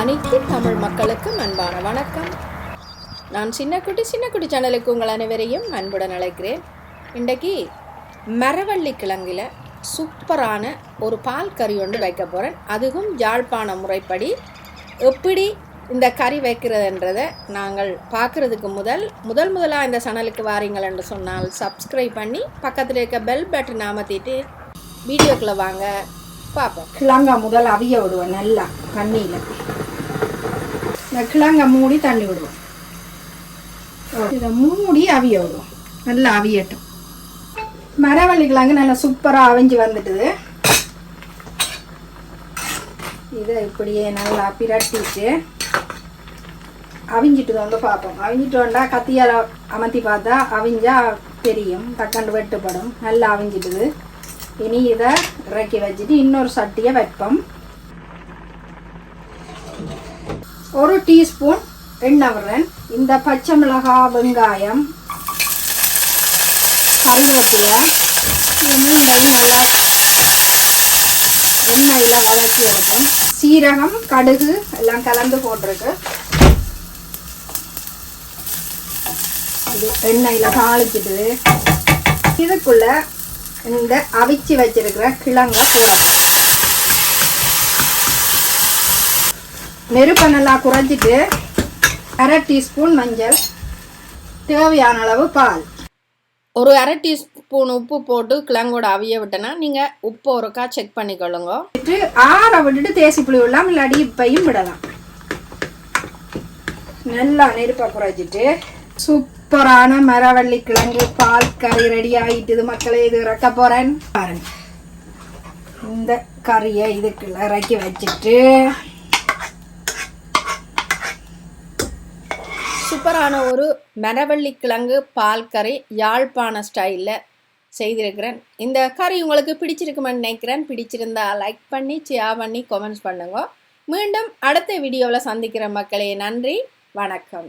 தமிழ் மக்களுக்கும் அன்பான வணக்கம். நான் சின்னக்குட்டி சின்னக்குட்டி சேனலுக்கு உங்கள் அனைவரையும் அன்புடன் அழைக்கிறேன். இன்றைக்கு மரவள்ளி கிழங்கில் சூப்பரான ஒரு பால் கறி ஒன்று வைக்க போகிறேன் அதுவும் யாழ்ப்பாண முறைப்படி. எப்படி இந்த கறி வைக்கிறதுன்றதை நாங்கள் பார்க்குறதுக்கு முதல் முதல் முதலாக இந்த சேனலுக்கு வாரீங்கள் என்று சொன்னால் சப்ஸ்கிரைப் பண்ணி பக்கத்தில் இருக்க பெல் பட்டன் அமர்த்திட்டு வீடியோக்குள்ளே வாங்க. பார்ப்போம். கிழங்கா முதல் அவிய விடுவேன் நல்லா தண்ணியில். இந்த கிழங்க மூடி தண்ணி விடுவோம் இதை மூடி அவிய விடுவோம் நல்லா அவியட்டும் மரவள்ளி கிழங்கு நல்லா சூப்பராக அவிஞ்சு வந்துட்டுது இதை இப்படியே நல்லா பிரட்டிட்டு அவிஞ்சிட்டு வந்து பார்ப்போம் அவிஞ்சிட்டு வந்தால் கத்தியால் அமர்த்தி பார்த்தா அவிஞ்சா தெரியும் தக்கண்டு வெட்டுப்படும் நல்லா அவிஞ்சிட்டுது இனி இதை இறக்கி வச்சுட்டு இன்னொரு சட்டியை வைப்போம் ஒரு டீஸ்பூன் எண்ணெய் விடுறேன். இந்த பச்சை மிளகாய் வெங்காயம் கருவேப்பிலை இது நல்லா எண்ணெயில் வதக்கி எடுக்கும் சீரகம் கடுகு எல்லாம் கலந்து போட்டிருக்கு. இது எண்ணெயில் தாளிச்சிட்டு இதுக்குள்ள இந்த அவிச்சு வச்சிருக்கிற கிழங்க போடணும் நெருப்பை நல்லா குறைச்சிட்டு அரை டீஸ்பூன் மஞ்சள் தேவையான அளவு பால். ஒரு அரை டீஸ்பூன் உப்பு போட்டு கிழங்கோட அவிய விட்டனா நீங்கள் உப்பு ஒருக்கா செக் பண்ணிக்கொள்ளுங்க. விட்டு ஆற விட்டுட்டு தேசி புளி விடலாம் இல்லாடி இப்பையும் விடலாம். நல்லா நெருப்பை குறைச்சிட்டு சூப்பரான மரவள்ளி கிழங்கு பால் கறி ரெடி ஆகிட்டுது மக்களே இது இறக்க போறேன். பாருங்க. இந்த கறியை இதுக்குள்ள இறக்கி வச்சுட்டு சூப்பரான ஒரு மரவள்ளி கிழங்கு பால் கறி யாழ்ப்பாண ஸ்டைலில் செய்திருக்கிறேன். இந்த கறி உங்களுக்கு பிடிச்சிருக்குமென்னு நினைக்கிறேன். பிடிச்சிருந்தா லைக் பண்ணி ஷேர் பண்ணி கமெண்ட்ஸ் பண்ணுங்க. மீண்டும் அடுத்த வீடியோவில் சந்திக்கிற மக்களே நன்றி வணக்கம்.